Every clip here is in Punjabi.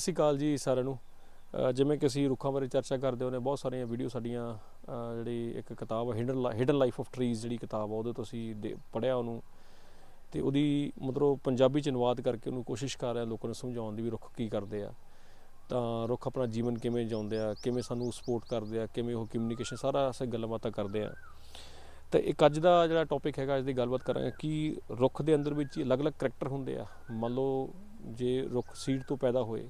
ਸਤਿ ਸ਼੍ਰੀ ਅਕਾਲ ਜੀ ਸਾਰਿਆਂ ਨੂੰ। ਜਿਵੇਂ ਕਿ ਅਸੀਂ ਰੁੱਖਾਂ ਬਾਰੇ ਚਰਚਾ ਕਰਦੇ ਹੁੰਦੇ ਹਾਂ, ਬਹੁਤ ਸਾਰੀਆਂ ਵੀਡੀਓ ਸਾਡੀਆਂ ਜਿਹੜੀ ਇੱਕ ਕਿਤਾਬ hidden hidden life of trees ਜਿਹੜੀ ਕਿਤਾਬ ਆ, ਉਹਦੇ ਤੋਂ ਅਸੀਂ ਦੇ- ਪੜ੍ਹਿਆ ਉਹਨੂੰ। ਤੇ ਉਹਦੀ ਮਤਲਬ ਪੰਜਾਬੀ ਚ ਅਨੁਵਾਦ ਕਰਕੇ ਉਹਨੂੰ ਕੋਸ਼ਿਸ਼ ਕਰ ਰਿਹਾ ਲੋਕਾਂ ਨੂੰ ਸਮਝਾਉਣ ਦੀ ਵੀ ਰੁੱਖ ਕੀ ਕਰਦੇ ਆ। ਤਾਂ ਰੁੱਖ ਆਪਣਾ ਜੀਵਨ ਕਿਵੇਂ ਜਿਉਂਦੇ ਆ, ਕਿਵੇਂ ਸਾਨੂੰ ਸਪੋਰਟ ਕਰਦੇ ਆ, ਕਿਵੇਂ ਉਹ ਕਮਿਊਨੀਕੇਸ਼ਨ ਸਾਰਾ ਅਸੀਂ ਗੱਲਾਂ ਬਾਤਾਂ ਕਰਦੇ ਆ। ਤੇ ਇੱਕ ਅੱਜ ਦਾ ਜਿਹੜਾ ਟੌਪਿਕ ਹੈਗਾ, ਅੱਜ ਦੀ ਗੱਲਬਾਤ ਕਰਾਂਗੇ ਕਿ ਰੁੱਖ ਦੇ ਅੰਦਰ ਵਿੱਚ ਅਲੱਗ-ਅਲੱਗ ਕਰੈਕਟਰ ਹੁੰਦੇ ਆ। ਮੰਨ ਲਓ ਜੇ ਰੁੱਖ ਸੀਡ ਤੋਂ ਪੈਦਾ ਹੋਏ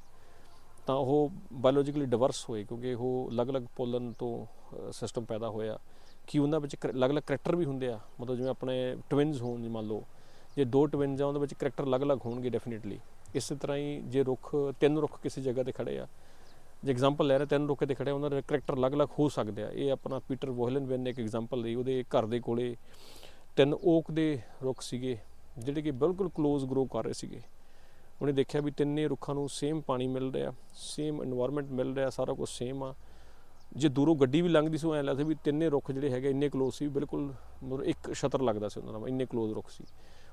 ਤਾਂ ਉਹ ਬਾਇਓਲੋਜੀਕਲੀ ਡਿਵਰਸ ਹੋਏ ਕਿਉਂਕਿ ਉਹ ਅਲੱਗ-ਅਲੱਗ ਪੋਲਨ ਤੋਂ ਸਿਸਟਮ ਪੈਦਾ ਹੋਇਆ। ਕਿ ਉਹਨਾਂ ਵਿੱਚ ਅਲੱਗ-ਅਲੱਗ ਕਰੈਕਟਰ ਵੀ ਹੁੰਦੇ ਆ? ਮਤਲਬ ਜਿਵੇਂ ਆਪਣੇ ਟਵਿਨਸ ਹੋਣ ਮੰਨ ਲਓ ਜੇ ਦੋ ਟਵਿਨਸ ਆ ਉਹਨਾਂ ਵਿੱਚ ਕਰੈਕਟਰ ਅਲੱਗ-ਅਲੱਗ ਹੋਣਗੇ ਡੈਫੀਨਿਟਲੀ ਇਸੇ ਤਰ੍ਹਾਂ ਹੀ ਜੇ ਰੁੱਖ ਤਿੰਨ ਰੁੱਖ ਕਿਸੇ ਜਗ੍ਹਾ ਤੇ ਖੜੇ ਆ ਜੇ ਐਗਜ਼ਾਮਪਲ ਲੈ ਰਹੇ ਤਿੰਨ ਰੁੱਖ ਤੇ ਖੜੇ ਆ, ਉਹਨਾਂ ਦੇ ਕਰੈਕਟਰ ਅਲੱਗ-ਅਲੱਗ ਹੋ ਸਕਦੇ ਆ। ਇਹ ਆਪਣਾ ਪੀਟਰ ਵੋਹਲਨਵੈਨ ਨੇ ਇੱਕ ਐਗਜ਼ਾਮਪਲ ਲਈ ਉਹਦੇ ਘਰ ਦੇ ਕੋਲੇ ਤਿੰਨ ਓਕ ਦੇ ਰੁੱਖ ਸੀਗੇ ਜਿਹੜੇ ਕਿ ਬਿਲਕੁਲ ক্লোਜ਼ ਗਰੋ ਕਰ ਰਹੇ ਸੀਗੇ। ਉਹਨੇ ਦੇਖਿਆ ਵੀ ਤਿੰਨੇ ਰੁੱਖਾਂ ਨੂੰ ਸੇਮ ਪਾਣੀ ਮਿਲ ਰਿਹਾ ਸੇਮ এনवायरमेंट ਮਿਲ ਰਿਹਾ, ਸਾਰਾ ਕੁਝ ਸੇਮ ਆ। ਜੇ ਦੂਰੋਂ ਗੱਡੀ ਵੀ ਲੰਘਦੀ ਸੀ ਐ ਲੱਗਦਾ ਵੀ ਤਿੰਨੇ ਰੁੱਖ ਜਿਹੜੇ ਹੈਗੇ ਇੰਨੇ ਕਲੋਜ਼ ਸੀ, ਬਿਲਕੁਲ ਮਤਲਬ ਇੱਕ ਸ਼ਤਰ ਲੱਗਦਾ ਸੀ ਉਹਨਾਂ ਨਾਲ ਇੰਨੇ ਕਲੋਜ਼ ਰੁੱਖ ਸੀ।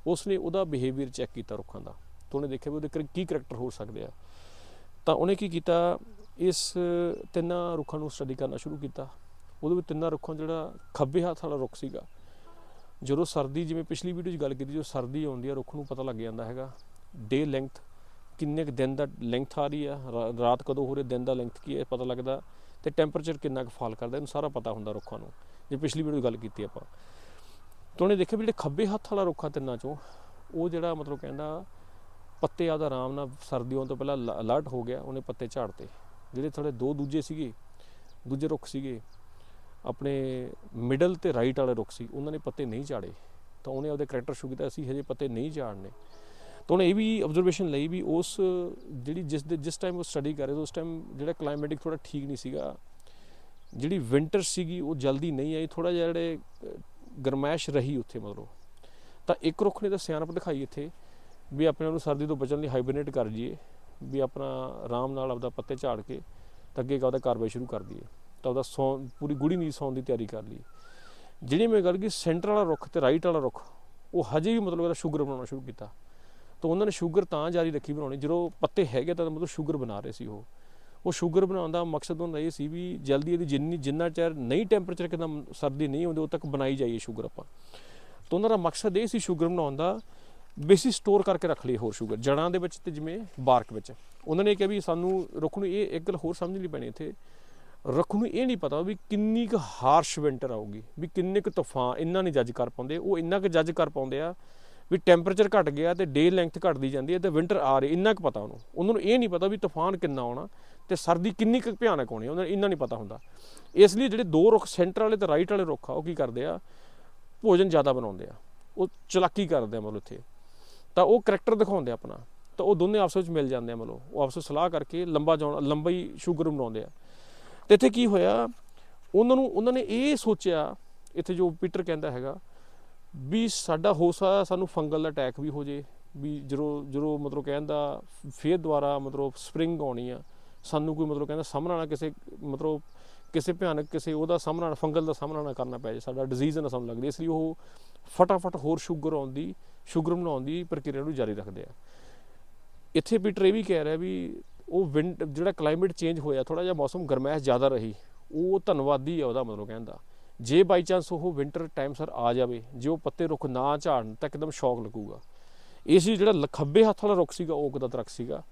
ਉਸ ਨੇ ਉਹਦਾ ਬਿਹੇਵੀਅਰ ਚੈੱਕ ਕੀਤਾ ਰੁੱਖਾਂ ਦਾ, ਤਾਂ ਉਹਨੇ ਦੇਖਿਆ ਵੀ ਉਹਦੇ ਕੀ ਕੈਰੈਕਟਰ ਹੋ ਸਕਦੇ ਆ। ਤਾਂ ਉਹਨੇ ਕੀ ਕੀਤਾ, ਇਸ ਤਿੰਨਾਂ ਰੁੱਖਾਂ ਨੂੰ ਸਟੱਡੀ ਕਰਨਾ ਸ਼ੁਰੂ ਕੀਤਾ। ਉਹਦੇ ਵਿੱਚ ਤਿੰਨਾਂ ਰੁੱਖਾਂ ਜਿਹੜਾ ਖੱਬੇ ਹੱਥ ਵਾਲਾ ਰੁੱਖ ਸੀਗਾ, ਜਦੋਂ ਸਰਦੀ, ਜਿਵੇਂ ਪਿਛਲੀ ਵੀਡੀਓ 'ਚ ਗੱਲ ਕੀਤੀ ਜੋ ਸਰਦੀ ਆਉਂਦੀ ਆ, ਰੁੱਖ ਨੂੰ ਪਤਾ ਲੱਗ ਜਾਂਦਾ ਹੈਗਾ। ਡੇ ਲੈਂਥ ਕਿੰਨੇ ਕੁ ਦਿਨ ਦਾ ਲੈਂਥ ਆ ਰਹੀ ਆ? ਰਾਤ ਕਦੋਂ ਹੋ ਰਹੀ ਦਿਨ ਦਾ ਲੈਂਥ ਕੀ ਹੈ? ਪਤਾ ਲੱਗਦਾ। ਤੇ ਟੈਂਪਰੇਚਰ ਕਿੰਨਾ ਕੁ ਫਾਲ ਕਰਦਾ? ਇਹਨੂੰ ਸਾਰਾ ਪਤਾ ਹੁੰਦਾ ਰੁੱਖਾਂ ਨੂੰ। ਜੇ ਪਿਛਲੀ ਵੀਡੀਓ ਗੱਲ ਕੀਤੀ ਆਪਾਂ। ਤਾਂ ਉਹਨੇ ਦੇਖਿਆ ਵੀ ਜਿਹੜੇ ਖੱਬੇ ਹੱਥ ਵਾਲਾ ਰੁੱਖ ਆ ਤਿੰਨਾਂ 'ਚੋਂ, ਉਹ ਜਿਹੜਾ ਮਤਲਬ ਕਹਿੰਦਾ ਪੱਤੇ ਆਦਾ ਆਰਾਮ ਨਾਲ ਸਰਦੀ ਆਉਣ ਤੋਂ ਪਹਿਲਾਂ ਅਲਰਟ ਹੋ ਗਿਆ, ਉਹਨੇ ਪੱਤੇ ਝਾੜਤੇ। ਜਿਹੜੇ ਥੋੜੇ ਦੋ ਦੂਜੇ ਸੀਗੇ, ਦੂਜੇ ਰੁੱਖ ਸੀਗੇ, ਆਪਣੇ ਮਿਡਲ ਤੇ ਰਾਈਟ ਵਾਲੇ ਰੁੱਖ ਸੀ, ਉਹਨਾਂ ਨੇ ਪੱਤੇ ਨਹੀਂ ਝਾੜੇ। ਤਾਂ ਉਹਨੇ ਉਹਦੇ ਕਰੈਕਟਰ ਸ਼ੂ ਕੀਤਾ, ਅਸੀਂ ਹਜੇ ਪੱਤੇ ਨਹੀਂ ਝਾੜਨੇ। ਤਾਂ ਉਹਨੇ ਇਹ ਵੀ ਆਬਜ਼ਰਵੇਸ਼ਨ ਲਈ ਵੀ ਉਸ ਜਿਹੜੀ ਜਿਸ ਦੇ ਜਿਸ ਟਾਈਮ ਉਹ ਸਟੱਡੀ ਕਰ ਰਹੇ ਸੀ ਉਸ ਟਾਈਮ ਜਿਹੜਾ ਕਲਾਈਮੇਟਿਕ ਥੋੜਾ ਠੀਕ ਨਹੀਂ ਸੀਗਾ। ਜਿਹੜੀ ਵਿੰਟਰ ਸੀਗੀ ਉਹ ਜਲਦੀ ਨਹੀਂ ਆਈ ਥੋੜਾ ਜਿਹਾ ਜਿਹੜੇ ਅਹ, ਗਰਮੈਸ਼ ਰਹੀ ਉੱਥੇ ਮਤਲਬ। ਤਾਂ ਇੱਕ ਰੁੱਖ ਨੇ ਤਾਂ ਸਿਆਣਪ ਦਿਖਾਈ ਇੱਥੇ ਵੀ ਆਪਣੇ ਨੂੰ ਸਰਦੀ ਤੋਂ ਬਚਣ ਲਈ ਹਾਈਬਰਨੇਟ ਕਰ ਜੀਏ ਵੀ ਆਪਣਾ ਆਰਾਮ ਨਾਲ ਆਪਦਾ ਪੱਤੇ ਝਾੜ ਕੇ ਤਾਂ ਅੱਗੇ ਉਹਦਾ ਕਾਰਵਾਈ ਸ਼ੁਰੂ ਕਰ ਦਈਏ ਤਾਂ ਉਹਦਾ ਸੌਂ ਪੂਰੀ ਗੁੜੀ ਨੀਂਦ ਸੌਣ ਦੀ ਤਿਆਰੀ ਕਰ ਲਈ ਜਿਹੜੀ ਮੈਂ ਗੱਲ ਕੀ ਸੈਂਟਰ ਵਾਲਾ ਰੁੱਖ ਤੇ ਰਾਈਟ ਵਾਲਾ ਰੁੱਖ ਉਹ ਹਜੇ ਵੀ ਮਤਲਬ ਇਹਦਾ ਸ਼ੂਗਰ ਬਣਾਉਣਾ ਸ਼ੁਰੂ ਕੀਤਾ। ਤਾਂ ਉਹਨਾਂ ਨੇ ਸ਼ੂਗਰ ਤਾਂ ਜਾਰੀ ਰੱਖੀ ਬਣਾਉਣੀ। ਜਦੋਂ ਪੱਤੇ ਹੈਗੇ ਤਾਂ ਮਤਲਬ ਸ਼ੂਗਰ ਬਣਾ ਰਹੇ ਸੀ ਉਹ। ਉਹ ਸ਼ੂਗਰ ਬਣਾਉਣ ਦਾ ਮਕਸਦ ਉਹਨਾਂ ਦਾ ਇਹ ਸੀ ਵੀ ਜਲਦੀ ਇਹਦੀ ਜਿੰਨੀ, ਜਿੰਨਾ ਚਿਰ ਨਹੀਂ ਟੈਂਪਰੇਚਰ ਕਿੰਨਾ ਸਰਦੀ ਨਹੀਂ ਹੁੰਦੀ ਉਦੋਂ ਤੱਕ ਬਣਾਈ ਜਾਈਏ ਸ਼ੂਗਰ ਆਪਾਂ। ਤਾਂ ਉਹਨਾਂ ਦਾ ਮਕਸਦ ਇਹ ਸੀ ਸ਼ੂਗਰ ਬਣਾਉਣ ਦਾ ਬੇਸਿਕ ਸਟੋਰ ਕਰਕੇ ਰੱਖ ਲਈ ਹੋਰ ਸ਼ੂਗਰ ਜੜਾਂ ਦੇ ਵਿੱਚ ਤੇ ਜਿਵੇਂ ਬਾਰਕ ਵਿੱਚ। ਉਹਨਾਂ ਨੇ ਕਿਹਾ ਵੀ ਸਾਨੂੰ ਰੁੱਖ ਨੂੰ ਇਹ ਇੱਕ ਗੱਲ ਹੋਰ ਸਮਝਣੀ ਪੈਣੀ ਇੱਥੇ। ਰੁੱਖ ਨੂੰ ਇਹ ਨਹੀਂ ਪਤਾ ਵੀ ਕਿੰਨੀ ਕੁ ਹਾਰਸ਼ ਵਿੰਟਰ ਆਊਗੀ, ਵੀ ਕਿੰਨੇ ਕੁ ਤੂਫਾਨ ਇੰਨਾ ਨਹੀਂ ਜੱਜ ਕਰ ਪਾਉਂਦੇ। ਉਹ ਇੰਨਾ ਕੁ ਜੱਜ ਕਰ ਪਾਉਂਦੇ ਆ ਵੀ ਟੈਂਪਰੇਚਰ ਘਟ ਗਿਆ ਤੇ ਡੇ ਲੈਂਥ ਘਟਦੀ ਜਾਂਦੀ ਹੈ ਤੇ ਵਿੰਟਰ ਆ ਰਹੀ ਇੰਨਾ ਕੁ ਪਤਾ ਉਹਨੂੰ। ਉਹਨਾਂ ਨੂੰ ਇਹ ਨਹੀਂ ਪਤਾ ਵੀ ਤੂਫਾਨ ਕਿੰਨਾ ਆਉਣਾ ਤੇ ਸਰਦੀ ਕਿੰਨੀ ਕੁ ਭਿਆਨਕ ਹੋਣੀ ਉਹਨਾਂ ਨੂੰ ਇੰਨਾ ਨਹੀਂ ਪਤਾ ਹੁੰਦਾ। ਇਸ ਲਈ ਜਿਹੜੇ ਦੋ ਰੁੱਖ ਸੈਂਟਰ ਵਾਲੇ ਤੇ ਰਾਈਟ ਵਾਲੇ ਰੁੱਖ ਆ, ਉਹ ਕੀ ਕਰਦੇ ਆ? ਭੋਜਨ ਜ਼ਿਆਦਾ ਬਣਾਉਂਦੇ ਆ। ਉਹ ਚਲਾਕੀ ਕਰਦੇ ਆ ਮਤਲਬ ਇੱਥੇ। ਤਾਂ ਉਹ ਕਰੈਕਟਰ ਦਿਖਾਉਂਦੇ ਆ ਆਪਣਾ। ਤਾਂ ਉਹ ਦੋਨੇ ਆਪਸ ਵਿੱਚ ਮਿਲ ਜਾਂਦੇ ਆ ਮਤਲਬ। ਉਹ ਆਪਸ ਵਿੱਚ ਸਲਾਹ ਕਰਕੇ ਲੰਬਾ ਜਾਣ ਲੰਬਾ ਹੀ ਸ਼ੂਗਰ ਬਣਾਉਂਦੇ ਆ। ਤੇ ਇੱਥੇ ਕੀ ਹੋਇਆ? ਉਹਨਾਂ ਨੂੰ, ਉਹਨਾਂ ਨੇ ਇਹ ਸੋਚਿਆ, ਇੱਥੇ ਜੋ ਪੀਟਰ ਕਹਿੰਦਾ ਹੈਗਾ ਵੀ ਸਾਡਾ ਹੋ ਸਕਦਾ ਸਾਨੂੰ ਫੰਗਲ ਦਾ ਅਟੈਕ ਵੀ ਹੋ ਜੇ, ਵੀ ਜਦੋਂ ਜਦੋਂ ਮਤਲਬ ਕਹਿੰਦਾ ਫੇਰ ਦੁਬਾਰਾ ਮਤਲਬ ਸਪਰਿੰਗ ਆਉਣੀ ਆ, ਸਾਨੂੰ ਕੋਈ ਮਤਲਬ ਕਹਿੰਦਾ ਸਾਹਮਣਾ ਨਾ ਕਿਸੇ, ਮਤਲਬ ਕਿਸੇ ਭਿਆਨਕ ਕਿਸੇ ਉਹਦਾ ਸਾਹਮਣਾ, ਫੰਗਲ ਦਾ ਸਾਹਮਣਾ ਨਾ ਕਰਨਾ ਪੈ ਜੇ, ਸਾਡਾ ਡਿਜ਼ੀਜ਼ ਨਾ ਸਾਨੂੰ ਲੱਗਦੀ। ਇਸ ਲਈ ਉਹ ਫਟਾਫਟ ਹੋਰ ਸ਼ੂਗਰ ਆਉਣ ਦੀ ਸ਼ੂਗਰ ਬਣਾਉਣ ਦੀ ਪ੍ਰਕਿਰਿਆ ਨੂੰ ਜਾਰੀ ਰੱਖਦੇ ਆ। ਇੱਥੇ ਪੀਟਰ ਇਹ ਵੀ ਕਹਿ ਰਿਹਾ ਵੀ ਉਹ ਵਿੰਡ ਜਿਹੜਾ ਕਲਾਈਮੇਟ ਚੇਂਜ ਹੋਇਆ ਥੋੜਾ ਜਿਹਾ ਮੌਸਮ ਗਰਮੈਸ਼ ਜ਼ਿਆਦਾ ਰਹੀ, ਉਹ ਧੰਨਵਾਦੀ ਆ ਉਹਦਾ ਮਤਲਬ ਕਹਿੰਦਾ ਜੇ ਬਾਈ ਚਾਂਸ ਉਹ ਵਿੰਟਰ ਟਾਈਮ ਸਰ ਆ ਜਾਵੇ, ਜੇ ਉਹ ਪੱਤੇ ਰੁੱਖ ਨਾ ਝਾੜਨ, ਤਾਂ ਇੱਕਦਮ ਸ਼ੌਕ ਲੱਗੂਗਾ। ਇਸ ਜਿਹੜਾ ਲ- ਖੱਬੇ ਹੱਥ ਵਾਲਾ ਰੁੱਖ ਸੀਗਾ ਓਕ ਦਾ ਦਰਖਤ ਸੀਗਾ?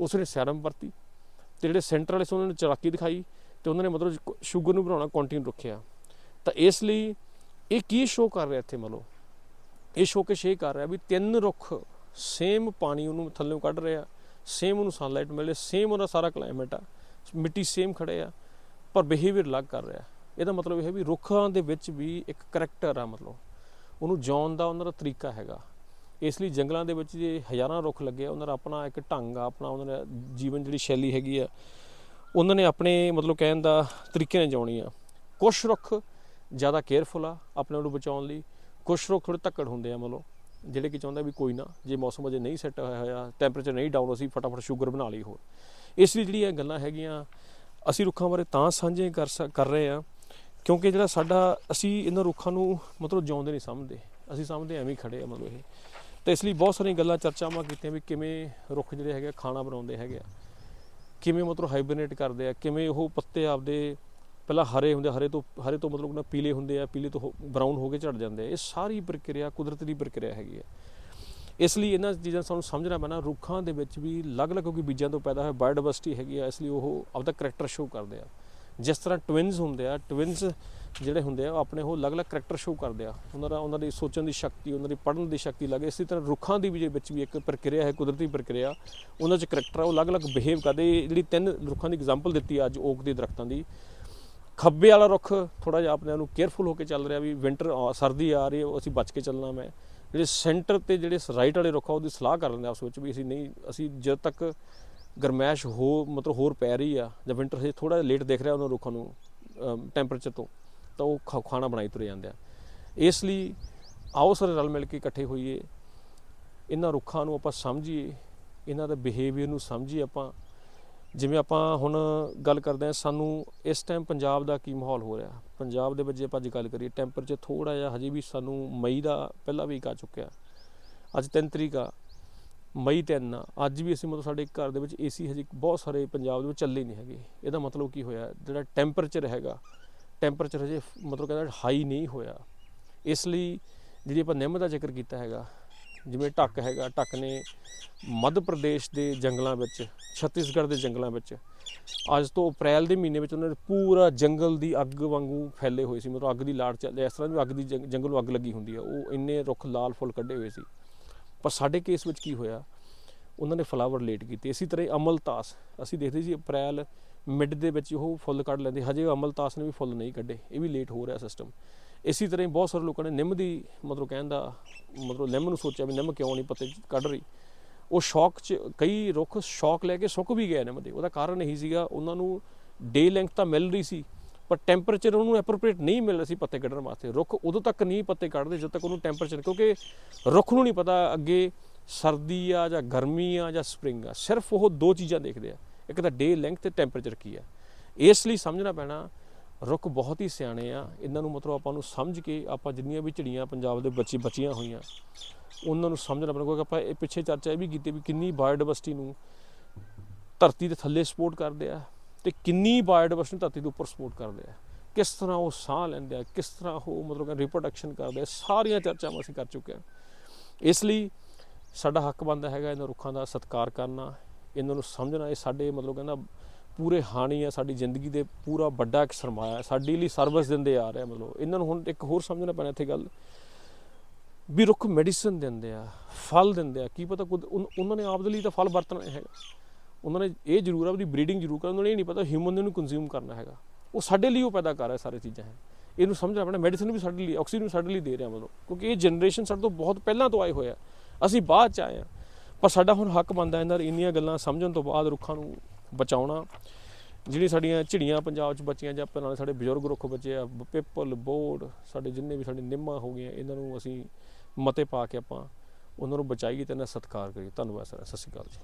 ਉਸ ਨੇ ਸੈਰਮ ਵਰਤੀ ਤੇ ਜਿਹੜੇ ਸੈਂਟਰ ਵਾਲੇ ਸੀ, ਉਹਨਾਂ ਨੇ ਚਲਾਕੀ ਦਿਖਾਈ ਤੇ ਉਹਨਾਂ ਨੇ ਮਤਲਬ ਸ਼ੂਗਰ ਨੂੰ ਬਣਾਉਣਾ ਕੰਟੀਨਿਊ ਰੱਖਿਆ। ਤਾਂ ਇਸ ਲਈ ਇਹ ਕੀ ਸ਼ੋਅ ਕਰ ਰਿਹਾ ਇੱਥੇ ਮਤਲਬ? ਇਹ ਸ਼ੋਕੇਸ਼ ਇਹ ਕਰ ਰਿਹਾ ਵੀ ਤਿੰਨ ਰੁੱਖ ਸੇਮ ਪਾਣੀ ਉਹਨੂੰ ਥੱਲੇੋਂ ਕੱਢ ਰਿਹਾ ਸੇਮ ਉਹਨੂੰ ਸਨਲਾਈਟ ਮਿਲ ਰਹੀ ਸੇਮ ਉਹਦਾ ਸਾਰਾ ਕਲਾਈਮੇਟ ਆ, ਮਿੱਟੀ ਸੇਮ ਖੜੇ ਆ, ਪਰ ਬਿਹੇਵੀਅਰ ਅਲੱਗ ਕਰ ਰਿਹਾ। ਇਹਦਾ ਮਤਲਬ ਇਹ ਹੈ ਵੀ ਰੁੱਖਾਂ ਦੇ ਵਿੱਚ ਵੀ ਇੱਕ ਕਰੈਕਟਰ ਆ ਮਤਲਬ। ਉਹਨੂੰ ਜਿਉਣ ਦਾ ਉਹਨਾਂ ਦਾ ਤਰੀਕਾ ਹੈਗਾ। ਇਸ ਲਈ ਜੰਗਲਾਂ ਦੇ ਵਿੱਚ ਜੇ ਹਜ਼ਾਰਾਂ ਰੁੱਖ ਲੱਗੇ ਆ, ਉਹਨਾਂ ਦਾ ਆਪਣਾ ਇੱਕ ਢੰਗ ਆ, ਆਪਣਾ ਉਹਨਾਂ ਦਾ ਜੀਵਨ ਜਿਹੜੀ ਸ਼ੈਲੀ ਹੈਗੀ ਆ, ਉਹਨਾਂ ਨੇ ਆਪਣੇ ਮਤਲਬ ਕਹਿਣ ਦਾ ਤਰੀਕੇ ਨਾਲ ਜਿਉਣੀ ਆ। ਕੁਝ ਰੁੱਖ ਜ਼ਿਆਦਾ ਕੇਅਰਫੁਲ ਆ ਆਪਣੇ ਨੂੰ ਬਚਾਉਣ ਲਈ ਕੁਝ ਰੁੱਖ ਥੋੜੇ ਧੱਕੜ ਹੁੰਦੇ ਆ ਮਤਲਬ, ਜਿਹੜੇ ਕਿ ਚਾਹੁੰਦਾ ਵੀ ਕੋਈ ਨਾ, ਜੇ ਮੌਸਮ ਅਜੇ ਨਹੀਂ ਸੈੱਟ ਹੋਇਆ ਹੋਇਆ ਟੈਂਪਰੇਚਰ ਨਹੀਂ ਡਾਊਨ ਅਸੀਂ ਫਟਾਫਟ ਸ਼ੂਗਰ ਬਣਾ ਲਈ ਹੋਰ। ਇਸ ਲਈ ਜਿਹੜੀਆਂ ਗੱਲਾਂ ਹੈਗੀਆਂ, ਅਸੀਂ ਰੁੱਖਾਂ ਬਾਰੇ ਤਾਂ ਸਾਂਝੇ ਕਰ ਸਕ- ਕਰ ਰਹੇ ਆ ਕਿਉਂਕਿ ਜਿਹੜਾ ਸਾਡਾ, ਅਸੀਂ ਇਹਨਾਂ ਰੁੱਖਾਂ ਨੂੰ ਮਤਲਬ ਜਿਉਂਦੇ ਨਹੀਂ ਸਮਝਦੇ। ਅਸੀਂ ਸਮਝਦੇ ਐਵੇਂ ਹੀ ਖੜੇ ਆ ਮਤਲਬ ਇਹ। ਤੇ ਇਸ ਲਈ ਬਹੁਤ ਸਾਰੀਆਂ ਗੱਲਾਂ, ਚਰਚਾਵਾਂ ਕੀਤੀਆਂ ਵੀ ਕਿਵੇਂ ਰੁੱਖ ਜਿਹੜੇ ਹੈਗੇ ਆ, ਖਾਣਾ ਬਣਾਉਂਦੇ ਹੈਗੇ ਆ। ਕਿਵੇਂ ਮਤਲਬ ਹਾਈਬਰਨੇਟ ਕਰਦੇ ਆ, ਕਿਵੇਂ ਉਹ ਪੱਤੇ ਆਪਦੇ ਪਹਿਲਾਂ ਹਰੇ ਹੁੰਦੇ ਹਰੇ ਤੋਂ ਹਰੇ ਤੋਂ ਮਤਲਬ ਨਾ ਪੀਲੇ ਹੁੰਦੇ ਆ, ਪੀਲੇ ਤੋਂ ਬਰਾਊਨ ਹੋ ਕੇ ਝੜ ਜਾਂਦੇ ਆ। ਇਹ ਸਾਰੀ ਪ੍ਰਕਿਰਿਆ, ਕੁਦਰਤ ਦੀ ਪ੍ਰਕਿਰਿਆ ਹੈਗੀ ਆ। ਇਸ ਲਈ ਇਹਨਾਂ ਚੀਜ਼ਾਂ ਸਾਨੂੰ ਸਮਝਣਾ ਪੈਣਾ, ਰੁੱਖਾਂ ਦੇ ਵਿੱਚ ਵੀ ਅਲੱਗ-ਅਲੱਗ ਕਿਉਂਕਿ ਬੀਜਾਂ ਤੋਂ ਪੈਦਾ ਹੋਇਆ ਬਾਇਓਡਾਇਵਰਸਿਟੀ ਹੈਗੀ ਆ, ਇਸ ਲਈ ਉਹ ਆਪਦਾ ਕਰੈਕਟਰ ਸ਼ੋ ਕਰਦੇ ਆ। ਜਿਸ ਤਰ੍ਹਾਂ ਟਵਿਨਸ ਹੁੰਦੇ ਆ ਟਵਿਨਸ ਜਿਹੜੇ ਹੁੰਦੇ ਆ, ਉਹ ਆਪਣੇ ਉਹ ਅਲੱਗ-ਅਲੱਗ ਕਰੈਕਟਰ ਸ਼ੋ ਕਰਦੇ ਆ। ਉਹਨਾਂ ਦਾ ਉਹਨਾਂ ਦੀ ਸੋਚਣ ਦੀ ਸ਼ਕਤੀ, ਉਹਨਾਂ ਦੀ ਪੜ੍ਹਨ ਦੀ ਸ਼ਕਤੀ ਲੱਗੇ, ਇਸੇ ਤਰ੍ਹਾਂ ਰੁੱਖਾਂ ਦੀ ਵੀ ਜੇ ਵਿੱਚ ਵੀ ਇੱਕ ਪ੍ਰਕਿਰਿਆ ਹੈ, ਕੁਦਰਤੀ ਪ੍ਰਕਿਰਿਆ, ਉਹਨਾਂ 'ਚ ਕਰੈਕਟਰ ਆ, ਉਹ ਅਲੱਗ-ਅਲੱਗ ਬਿਹੇਵ ਕਰਦੇ। ਇਹ ਜਿਹੜੀ ਤਿੰਨ ਰੁੱਖਾਂ ਦੀ ਐਗਜ਼ਾਮਪਲ ਦਿੱਤੀ ਅੱਜ ਓਕ ਦੇ ਦਰਖਤਾਂ ਦੀ। ਖੱਬੇ ਵਾਲਾ ਰੁੱਖ ਥੋੜਾ ਜਿਹਾ ਆਪਣੇ ਆਪ ਨੂੰ ਕੇਅਰਫੁਲ ਹੋ ਕੇ ਚੱਲ ਰਿਹਾ ਵੀ ਵਿੰਟਰ ਸਰਦੀ ਆ ਰਹੀ ਹੈ, ਉਹ ਅਸੀਂ ਬਚ ਕੇ ਚੱਲਣਾ ਮੈਂ। ਜਿਹੜੇ ਸੈਂਟਰ ਤੇ ਜਿਹੜੇ ਰਾਈਟ ਵਾਲੇ ਰੁੱਖ ਆ, ਉਹਦੀ ਸਲਾਹ ਕਰ ਲੈਂਦੇ ਆ ਆਪਸ ਵਿੱਚ ਵੀ ਅਸੀਂ ਨਹੀਂ, ਅਸੀਂ ਜਦ ਤੱਕ ਗਰਮੈਸ਼ ਹੋ, ਮਤਲਬ ਹੋਰ ਪੈ ਰਹੀ ਆ, ਜਾਂ ਵਿੰਟਰ ਹਜੇ ਥੋੜਾ ਜਿਹਾ ਲੇਟ ਦੇਖ ਰਿਹਾ ਉਹਨਾਂ ਰੁੱਖਾਂ ਨੂੰ ਟੈਂਪਰੇਚਰ ਤੋਂ, ਤਾਂ ਉਹ ਖਾ- ਖਾਣਾ ਬਣਾਈ ਤੁਰੇ ਜਾਂਦੇ ਆ। ਇਸ ਲਈ ਆਓ ਸਾਰੇ ਰਲ ਮਿਲ ਕੇ ਇਕੱਠੇ ਹੋਈਏ, ਇਹਨਾਂ ਰੁੱਖਾਂ ਨੂੰ ਆਪਾਂ ਸਮਝੀਏ, ਇਹਨਾਂ ਦੇ ਬਿਹੇਵੀਅਰ ਨੂੰ ਸਮਝੀਏ ਆਪਾਂ। ਜਿਵੇਂ ਆਪਾਂ ਹੁਣ ਗੱਲ ਕਰਦੇ ਹਾਂ, ਸਾਨੂੰ ਇਸ ਟਾਈਮ ਪੰਜਾਬ ਦਾ ਕੀ ਮਾਹੌਲ ਹੋ ਰਿਹਾ? ਪੰਜਾਬ ਦੇ ਵਿੱਚ ਜੇ ਆਪਾਂ ਅੱਜ ਗੱਲ ਕਰੀਏ ਟੈਂਪਰੇਚਰ ਥੋੜਾ ਜਿਹਾ ਹਜੇ ਵੀ ਸਾਨੂੰ ਮਈ ਦਾ ਪਹਿਲਾਂ ਵੀ ਆ ਚੁੱਕਿਆ। ਅੱਜ 3 ਤਰੀਕ ਆ ਮਈ 3 ਆ। ਅੱਜ ਵੀ ਅਸੀਂ ਮਤਲਬ ਸਾਡੇ ਘਰ ਦੇ ਵਿੱਚ ਏਸੀ ਹਜੇ ਬਹੁਤ ਸਾਰੇ ਪੰਜਾਬ ਦੇ ਵਿੱਚ ਚੱਲੇ ਨਹੀਂ ਹੈਗੇ। ਇਹਦਾ ਮਤਲਬ ਕੀ ਹੋਇਆ? ਜਿਹੜਾ ਟੈਂਪਰੇਚਰ ਹੈਗਾ ਟੈਂਪਰੇਚਰ ਹਜੇ ਮਤਲਬ ਕਹਿੰਦਾ ਹਾਈ ਨਹੀਂ ਹੋਇਆ। ਇਸ ਲਈ ਜਿਹੜੀ ਆਪਾਂ ਨਿੰਮ ਦਾ ਜ਼ਿਕਰ ਕੀਤਾ ਹੈਗਾ, ਜਿਵੇਂ ਢੱਕ ਹੈਗਾ ਢੱਕ ਨੇ ਮੱਧ ਪ੍ਰਦੇਸ਼ ਦੇ ਜੰਗਲਾਂ ਵਿੱਚ, ਛੱਤੀਸਗੜ੍ਹ ਦੇ ਜੰਗਲਾਂ ਵਿੱਚ, ਅੱਜ ਤੋਂ ਅਪ੍ਰੈਲ ਦੇ ਮਹੀਨੇ ਵਿੱਚ ਉਹਨਾਂ ਨੇ ਪੂਰਾ ਜੰਗਲ ਦੀ ਅੱਗ ਵਾਂਗੂ ਫੈਲੇ ਹੋਏ ਸੀ। ਮਤਲਬ ਅੱਗ ਦੀ ਲਾਟ ਚੱਲ, ਇਸ ਤਰ੍ਹਾਂ ਦੀ ਅੱਗ ਦੀ ਜੰਗ- ਜੰਗਲ ਨੂੰ ਅੱਗ ਲੱਗੀ ਹੁੰਦੀ ਹੈ ਉਹ ਇੰਨੇ ਰੁੱਖ ਲਾਲ ਫੁੱਲ ਕੱਢੇ ਹੋਏ ਸੀ। ਪਰ ਸਾਡੇ ਕੇਸ ਵਿੱਚ ਕੀ ਹੋਇਆ? ਉਹਨਾਂ ਨੇ ਫਲਾਵਰ ਲੇਟ ਕੀਤੇ। ਇਸੇ ਤਰ੍ਹਾਂ ਹੀ ਅਮਲਤਾਸ ਅਸੀਂ ਦੇਖਦੇ ਸੀ ਅਪ੍ਰੈਲ ਮਿਡ ਦੇ ਵਿੱਚ ਉਹ ਫੁੱਲ ਕੱਢ ਲੈਂਦੇ। ਹਜੇ ਅਮਲਤਾਸ ਨੇ ਵੀ ਫੁੱਲ ਨਹੀਂ ਕੱਢੇ। ਇਹ ਵੀ ਲੇਟ ਹੋ ਰਿਹਾ ਸਿਸਟਮ ਇਸੇ ਤਰ੍ਹਾਂ ਹੀ ਬਹੁਤ ਸਾਰੇ ਲੋਕਾਂ ਨੇ ਨਿੰਮ ਦੀ ਮਤਲਬ ਕਹਿਣ ਦਾ ਮਤਲਬ ਨਿੰਮ ਨੂੰ ਸੋਚਿਆ ਵੀ ਨਿੰਮ ਕਿਉਂ ਨਹੀਂ ਪੱਤੇ ਕੱਢ ਰਹੀ। ਉਹ ਸ਼ੌਕ ਚ ਕਈ ਰੁੱਖ ਸ਼ੌਕ ਲੈ ਕੇ ਸੁੱਕ ਵੀ ਗਏ ਨਿੰਮ ਦੇ। ਉਹਦਾ ਕਾਰਨ ਇਹੀ ਸੀਗਾ, ਉਹਨਾਂ ਨੂੰ ਡੇ ਲੈਂਥ ਤਾਂ ਮਿਲ ਰਹੀ ਸੀ। ਪਰ ਟੈਂਪਰੇਚਰ ਉਹਨੂੰ ਐਪਰੋਪ੍ਰੀਏਟ ਨਹੀਂ ਮਿਲ ਰਿਹਾ ਸੀ ਪੱਤੇ ਕੱਢਣ ਵਾਸਤੇ। ਰੁੱਖ ਉਦੋਂ ਤੱਕ ਨਹੀਂ ਪੱਤੇ ਕੱਢਦੇ ਜਦੋਂ ਤੱਕ ਉਹਨੂੰ ਟੈਂਪਰੇਚਰ ਕਿਉਂਕਿ ਰੁੱਖ ਨੂੰ ਨਹੀਂ ਪਤਾ ਅੱਗੇ ਸਰਦੀ ਆ ਜਾਂ ਗਰਮੀ ਆ ਜਾਂ ਸਪ੍ਰਿੰਗ ਆ। ਸਿਰਫ ਉਹ ਦੋ ਚੀਜ਼ਾਂ ਦੇਖਦੇ ਆ। ਇੱਕ ਤਾਂ ਡੇ ਲੈਂਥ ਤੇ ਟੈਂਪਰੇਚਰ ਕੀ ਆ। ਇਸ ਲਈ ਸਮਝਣਾ ਪੈਣਾ, ਰੁੱਖ ਬਹੁਤ ਹੀ ਸਿਆਣੇ ਆ। ਇਹਨਾਂ ਨੂੰ ਮਤਲਬ ਆਪਾਂ ਨੂੰ ਸਮਝ ਕੇ ਆਪਾਂ ਜਿੰਨੀਆਂ ਵੀ ਝੜੀਆਂ ਪੰਜਾਬ ਦੇ ਬੱਚੀ ਬਚੀਆਂ ਹੋਈਆਂ, ਉਹਨਾਂ ਨੂੰ ਸਮਝਣਾ ਪੈਣਾ, ਕਿਉਂਕਿ ਆਪਾਂ ਇਹ ਪਿੱਛੇ ਚਰਚਾ ਇਹ ਵੀ ਕੀਤੀ ਵੀ ਕਿੰਨੀ ਬਾਇਓਡਾਇਵਰਸਿਟੀ ਨੂੰ ਧਰਤੀ ਦੇ ਥੱਲੇ ਸਪੋਰਟ ਕਰਦੇ ਆ। ਤੇ ਕਿੰਨੀ ਬਾਇਓਡਾਇਵਰਸਿਟੀ ਧਰਤੀ ਦੇ ਉੱਪਰ ਸਪੋਰਟ ਕਰਦੇ ਆ। ਕਿਸ ਤਰ੍ਹਾਂ ਉਹ ਸਾਹ ਲੈਂਦੇ ਆ, ਕਿਸ ਤਰ੍ਹਾਂ ਉਹ ਮਤਲਬ ਕਿ ਰਿਪਰੋਡਕਸ਼ਨ ਕਰਦੇ ਆ, ਸਾਰੀਆਂ ਚਰਚਾਵਾਂ ਅਸੀਂ ਕਰ ਚੁੱਕੇ ਹਾਂ ਇਸ ਲਈ ਸਾਡਾ ਹੱਕ ਬਣਦਾ ਹੈਗਾ ਇਹਨਾਂ ਰੁੱਖਾਂ ਦਾ ਸਤਿਕਾਰ ਕਰਨਾ, ਇਹਨਾਂ ਨੂੰ ਸਮਝਣਾ, ਇਹ ਸਾਡੇ ਮਤਲਬ ਕਹਿੰਦਾ ਪੂਰੇ ਹਾਣੀ ਆ, ਸਾਡੀ ਜ਼ਿੰਦਗੀ ਦੇ ਪੂਰਾ ਵੱਡਾ ਇੱਕ ਸਰਮਾਇਆ, ਸਾਡੀ ਲਈ ਸਰਵਿਸ ਦਿੰਦੇ ਆ ਰਹੇ ਆ ਮਤਲਬ। ਇਹਨਾਂ ਨੂੰ ਹੁਣ ਇੱਕ ਹੋਰ ਸਮਝਣਾ ਪੈਣਾ ਇੱਥੇ ਗੱਲ, ਵੀ ਰੁੱਖ ਮੈਡੀਸਨ ਦਿੰਦੇ ਆ, ਫਲ ਦਿੰਦੇ ਆ, ਕੀ ਪਤਾ ਕੁਦ- ਉਨ- ਉਹਨਾਂ ਨੇ ਆਪ ਦੇ ਲਈ ਤਾਂ ਫਲ ਵਰਤਣਾ ਹੈਗਾ। ਉਹਨਾਂ ਨੇ ਇਹ ਜ਼ਰੂਰ ਆ ਉਹਦੀ ਬਰੀਡਿੰਗ ਜ਼ਰੂਰ ਕਰ ਉਹਨਾਂ ਨੇ ਇਹ ਨਹੀਂ ਪਤਾ ਹਿਊਮਨ ਨੇ ਕੰਜ਼ਿਊਮ ਕਰਨਾ ਹੈਗਾ। ਉਹ ਸਾਡੇ ਲਈ ਉਹ ਪੈਦਾ ਕਰ ਰਿਹਾ ਸਾਰੇ ਚੀਜ਼ਾਂ ਹੈ ਇਹਨੂੰ ਸਮਝ, ਆਪਣਾ ਮੈਡੀਸਨ ਵੀ ਸਾਡੇ ਲਈ ਆਕਸੀਜਨ ਵੀ ਸਾਡੇ ਲਈ ਦੇ ਰਿਹਾ ਮਤਲਬ। ਕਿਉਂਕਿ ਇਹ ਜਨਰੇਸ਼ਨ ਸਾਡੇ ਤੋਂ ਬਹੁਤ ਪਹਿਲਾਂ ਤੋਂ ਆਏ ਹੋਏ ਆ। ਅਸੀਂ ਬਾਅਦ ਚ ਆਏ ਆ। ਪਰ ਸਾਡਾ ਹੁਣ ਹੱਕ ਬਣਦਾ ਇਹਨਾਂ ਇੰਨੀਆਂ ਗੱਲਾਂ ਸਮਝਣ ਤੋਂ ਬਾਅਦ ਰੁੱਖਾਂ ਨੂੰ ਬਚਾਉਣਾ। ਜਿਹੜੀ ਸਾਡੀਆਂ ਝਿੜੀਆਂ ਪੰਜਾਬ 'ਚ ਬਚੀਆਂ ਜਾਂ ਪਹਿਲਾਂ ਸਾਡੇ ਬਜ਼ੁਰਗ ਰੁੱਖ ਬੱਚੇ ਆ ਬ- ਬੋਰਡ ਸਾਡੇ ਜਿੰਨੇ ਵੀ ਸਾਡੇ ਨਿੰਮਾਂ ਹੋ ਗਈਆਂ, ਇਹਨਾਂ ਨੂੰ ਅਸੀਂ ਮਤੇ ਪਾ ਕੇ ਆਪਾਂ ਉਹਨਾਂ ਨੂੰ ਬਚਾਈਏ ਤੇ ਇਹਨਾਂ ਦਾ ਸਤਿਕਾਰ ਕਰੀਏ। ਧੰਨਵਾਦ ਸਰ, ਸਤਿ ਸ਼੍ਰੀ ਅਕਾਲ ਜੀ।